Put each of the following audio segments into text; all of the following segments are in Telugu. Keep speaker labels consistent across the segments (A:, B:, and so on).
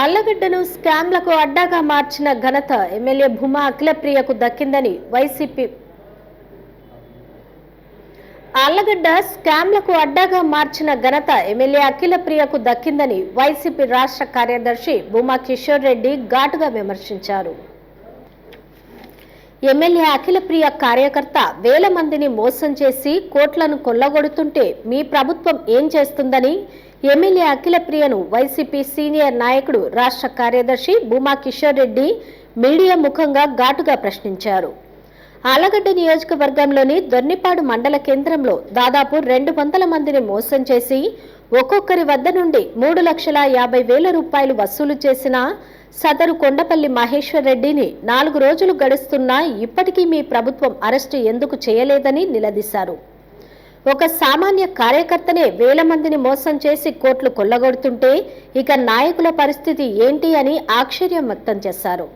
A: ఆళ్ళగడ్డను స్కామ్లకు అడ్డాగా మార్చిన ఘనత ఎమ్మెల్యే భూమా అఖిలప్రియకు దక్కిందని వైసీపీ. ఆళ్ళగడ్డ స్కామ్లకు అడ్డాగా మార్చిన ఘనత ఎమ్మెల్యే అఖిలప్రియకు దక్కిందని వైసీపీ రాష్ట్ర కార్యదర్శి భూమా కిషోర్ రెడ్డి ఘాటుగా విమర్శించారు. ఎమ్మెల్యే అఖిలప్రియ కార్యకర్త వేల మందిని మోసం చేసి కోట్లను కొల్లగొడుతుంటే మీ ప్రభుత్వం ఏం చేస్తుందని ఎమ్మెల్యే అఖిలప్రియను వైసీపీ సీనియర్ నాయకుడు రాష్ట్ర కార్యదర్శి భూమా కిషోర్ రెడ్డి మీడియా ముఖంగా ఘాటుగా ప్రశ్నించారు. ఆలగడ్డ నియోజకవర్గంలోని దొర్నిపాడు మండల కేంద్రంలో దాదాపు రెండు వందల మందిని మోసం చేసి ఒక్కొక్కరి వద్ద నుండి మూడు లక్షల యాభై వేల రూపాయలు వసూలు చేసిన సదరు కొండపల్లి మహేశ్వర్ రెడ్డిని నాలుగు రోజులు గడుస్తున్నా ఇప్పటికీ మీ ప్రభుత్వం అరెస్టు ఎందుకు చేయలేదని నిలదీశారు. ఒక సామాన్య కార్యకర్తనే వేల మందిని మోసం చేసి కోట్లు కొల్లగొడుతుంటే ఇక నాయకుల పరిస్థితి ఏంటి అని ఆశ్చర్యం వ్యక్తం చేశారు.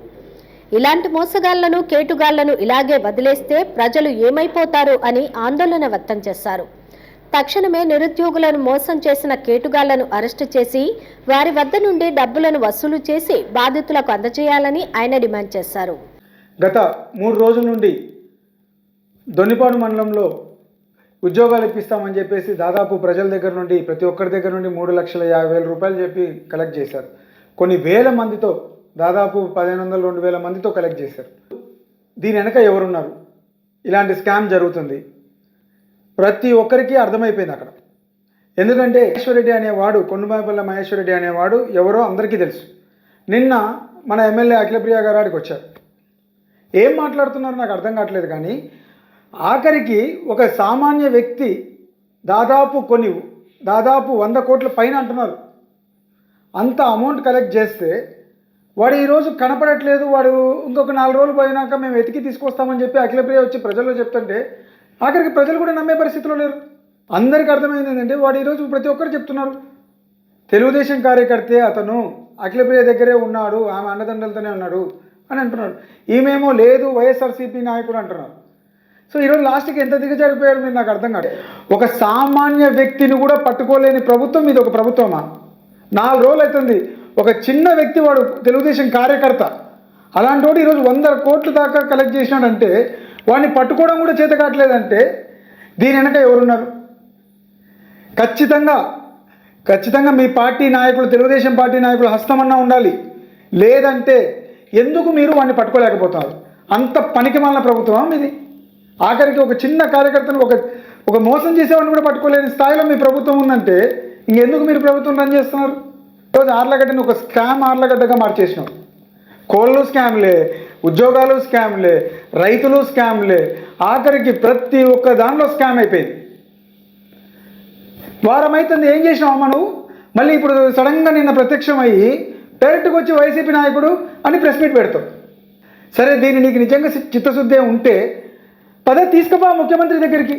A: ఇలాంటి మోసగాళ్ళను కేటుగాళ్ళను ఇలాగే వదిలేస్తే ప్రజలు ఏమైపోతారు అని ఆందోళన వ్యక్తం చేశారు. తక్షణమే నిరుద్యోగులను మోసం చేసిన కేటుగాళ్ళను అరెస్టు చేసి వారి వద్ద నుండి డబ్బులను వసూలు చేసి బాధితులకు అందజేయాలని ఆయన డిమాండ్ చేశారు.
B: గత మూడు రోజుల నుండి దొన్నిపాడు మండలంలో ఉద్యోగాలు ఇప్పిస్తామని చెప్పేసి దాదాపు ప్రజల దగ్గర నుండి ప్రతి ఒక్కరి దగ్గర నుండి మూడు లక్షల యాభై వేల రూపాయలు చెప్పి కలెక్ట్ చేశారు. కొన్ని వేల మందితో దాదాపు పదిహేను వందల రెండు వేల మందితో కలెక్ట్ చేశారు. దీని వెనక ఎవరున్నారు? ఇలాంటి స్కామ్ జరుగుతుంది. ప్రతి ఒక్కరికి అర్థమైపోయింది అక్కడ. ఎందుకంటే మహేశ్వరరెడ్డి అనేవాడు కొండమాపల్లి మహేశ్వరరెడ్డి అనేవాడు ఎవరో అందరికీ తెలుసు. నిన్న మన ఎమ్మెల్యే అఖిలప్రియ గారు ఆడికి వచ్చారు. ఏం మాట్లాడుతున్నారో నాకు అర్థం కావట్లేదు కానీ ఆఖరికి ఒక సామాన్య వ్యక్తి దాదాపు కొన్ని దాదాపు వంద కోట్ల పైన అంటున్నారు. అంత అమౌంట్ కలెక్ట్ చేస్తే వాడు ఈరోజు కనపడట్లేదు వాడు ఇంకొక నాలుగు రోజులు పోయినాక మేము వెతికి తీసుకొస్తామని చెప్పి అఖిలప్రియ వచ్చి ప్రజల్లో చెప్తుంటే ఆఖరికి ప్రజలు కూడా నమ్మే పరిస్థితిలో లేరు. అందరికీ అర్థమైంది ఏంటంటే వాడు ఈరోజు ప్రతి ఒక్కరు చెప్తున్నారు. తెలుగుదేశం కార్యకర్తే అతను అఖిలప్రియ దగ్గరే ఉన్నాడు ఆమె అండదండలతోనే ఉన్నాడు అని అంటున్నాడు ఈమెమో లేదు వైఎస్ఆర్సీపీ నాయకుడు అంటున్నారు. సో ఈరోజు లాస్ట్కి ఎంత దిగజారిపోయారు మీరు నాకు అర్థం కాదు. ఒక సామాన్య వ్యక్తిని కూడా పట్టుకోలేని ప్రభుత్వం ఇది ఒక ప్రభుత్వమా? నాలుగు రోజులు అవుతుంది. ఒక చిన్న వ్యక్తి వాడు తెలుగుదేశం కార్యకర్త. అలాంటి వాడు ఈరోజు వంద కోట్ల దాకా కలెక్ట్ చేసినాడంటే వాడిని పట్టుకోవడం కూడా చేత కావట్లేదంటే దీని వెనక ఎవరున్నారు? ఖచ్చితంగా ఖచ్చితంగా మీ పార్టీ నాయకులు తెలుగుదేశం పార్టీ నాయకులు హస్తమన్నా ఉండాలి. లేదంటే ఎందుకు మీరు వాడిని పట్టుకోలేకపోతారు? అంత పనికి మాలిన ప్రభుత్వం ఇది ఆఖరికి ఒక చిన్న కార్యకర్తను ఒక ఒక మోసం చేసేవాడిని కూడా పట్టుకోలేని స్థాయిలో మీ ప్రభుత్వం ఉందంటే ఇంకెందుకు మీరు ప్రభుత్వం రన్ చేస్తున్నారు? ఈరోజు ఆర్లగడ్డని ఒక స్కామ్ ఆర్లగడ్డగా మార్చేసినాం. కోళ్ళు స్కామ్లే ఉద్యోగాలు స్కామ్లే రైతులు స్కామ్లే ఆఖరికి ప్రతి ఒక్క దానిలో స్కామ్ అయిపోయింది. వారం అవుతుంది ఏం చేసినావు నువ్వు? మళ్ళీ ఇప్పుడు సడన్గా నిన్న ప్రత్యక్షం అయ్యి డైరెక్ట్గా వచ్చి వైసీపీ నాయకుడు అని ప్రెస్ మీట్ పెడతావు. సరే దీన్ని నీకు నిజంగా చిత్తశుద్ధే ఉంటే పదే తీసుకుపో ముఖ్యమంత్రి దగ్గరికి.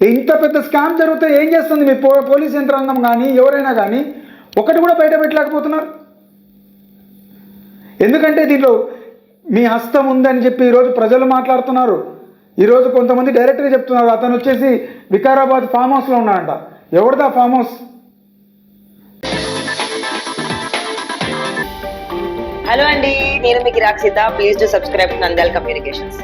B: ఇంత పెద్ద స్కామ్ జరిగితే ఏం చేస్తుంది మీ పో పోలీస్ యంత్రాంగం కానీ ఎవరైనా కానీ ఒకటి కూడా బయట పెట్టలేకపోతున్నారు. ఎందుకంటే దీంట్లో మీ హస్తం ఉందని చెప్పి ఈరోజు ప్రజలు మాట్లాడుతున్నారు. ఈరోజు కొంతమంది డైరెక్ట్గా చెప్తున్నారు. అతను వచ్చేసి వికారాబాద్ ఫామ్ హౌస్లో ఉన్నాడంట. ఎవరిదా ఫామ్ హౌస్?
C: హలో అండి నేను మీకు Rakshita please to subscribe Nandyala communications.